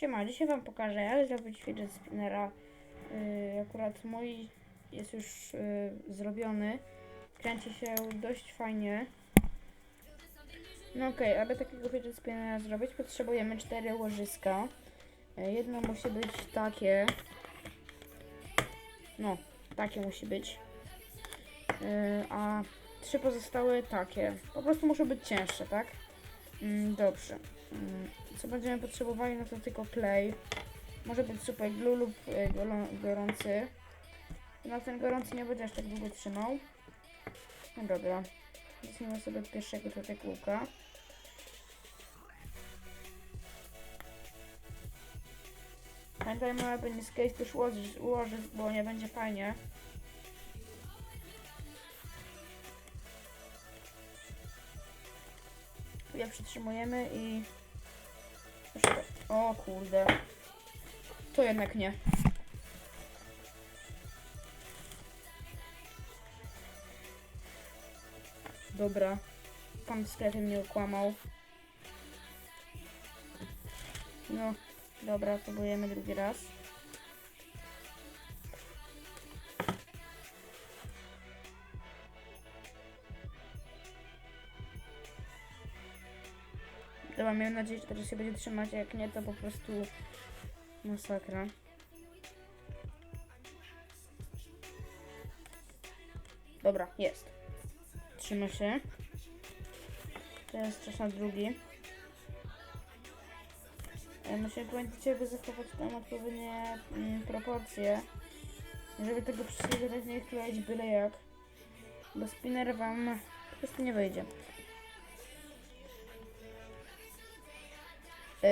Siema, dzisiaj wam pokażę jak zrobić fidget spinnera. Yy, akurat mój jest już yy, zrobiony. Kręci się dość fajnie. No okej, aby takiego fidget spinnera zrobić potrzebujemy cztery łożyska. Yy, jedno musi być takie. No, takie musi być. Yy, a trzy pozostałe takie. Po prostu muszą być cięższe, tak? Mm, dobrze. Mm, Co będziemy potrzebowali, no to tylko klej. Może być super glue lub y, gorący. No ten gorący nie będzie aż tak długo trzymał. No dobra. Zacznijmy sobie od pierwszego tutaj kółka. Pamiętajmy, aby nie skleić też łożysk, łożysk, bo nie będzie fajnie. Ja przytrzymujemy i... O kurde. To jednak nie. Dobra. Pan sklepie mnie okłamał. No, dobra, próbujemy drugi raz. Dobra, miałem nadzieję, że teraz się będzie trzymać, jak nie, to po prostu masakra. Dobra, jest. Trzyma się. Teraz czas na drugi. E, Musimy pamiętać, aby zachować tam odpowiednie mm, proporcje. Żeby tego tak nie kleić byle jak. Bo spinner wam po prostu nie wyjdzie.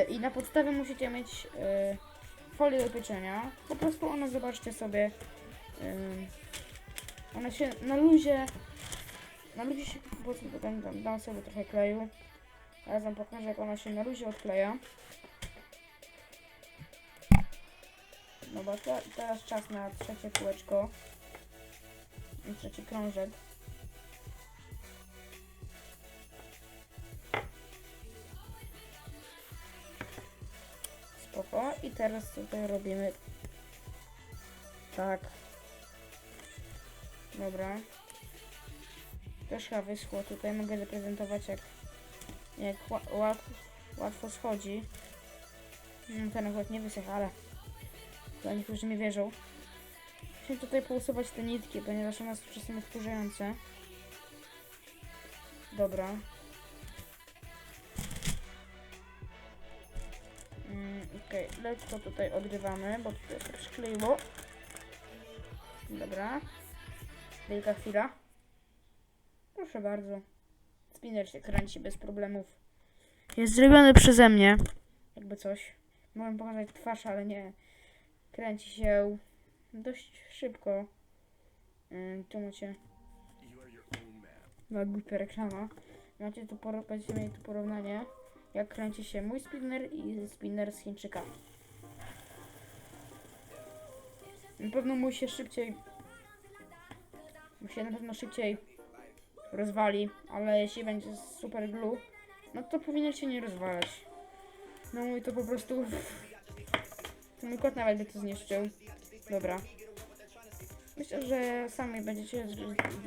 I na podstawie musicie mieć e, folię do pieczenia. Po prostu ona, zobaczcie sobie, ona się na luzie, na luzie się po prostu dam, dam, sobie trochę kleju. Teraz wam pokażę, jak ona się na luzie odkleja. Dobra, te, teraz czas na trzecie kółeczko. Trzeci krążek. I teraz tutaj robimy tak. Dobra. Chyba wyschło. Tutaj mogę zaprezentować jak, jak ła- łat, łatwo schodzi. No, ten akurat nie wysechł, ale chyba niektórzy mi wierzą. Musimy tutaj pousuwać te nitki, ponieważ one są czasem wkurzające. Dobra. Okej, lekko tutaj odrywamy, bo tutaj przykleiło. Dobra. Wielka chwila. Proszę bardzo. Spinner się kręci bez problemów. Jest zrobiony przeze mnie. Jakby coś. Mogłem pokazać twarz, ale nie. Kręci się dość szybko. Ym, tu macie no, głupia reklama. Macie tu będziecie mieli tu porównanie, jak kręci się mój spinner i spinner z Chińczyka. Na pewno mój się szybciej mój się na pewno szybciej rozwali, ale jeśli będzie super glue, no to powinien się nie rozwalać. No mój to po prostu... Mój kot nawet by to zniszczył. Dobra. Myślę, że sami będziecie,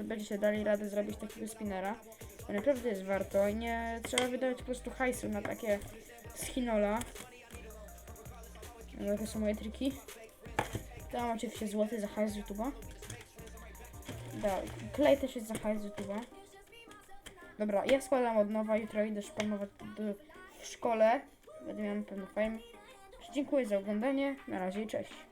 będziecie dali radę zrobić takiego spinnera. To naprawdę jest warto i nie trzeba wydawać po prostu hajsu na takie schinola. No, jakie są moje triki. Dam oczywiście złoty za hajs YouTube'a. Da, klej też jest za hajs YouTube'a. Dobra, ja składam od nowa, jutro idę szpanować w szkole. Będę miał na pewno fajnie. Dziękuję za oglądanie, na razie i cześć.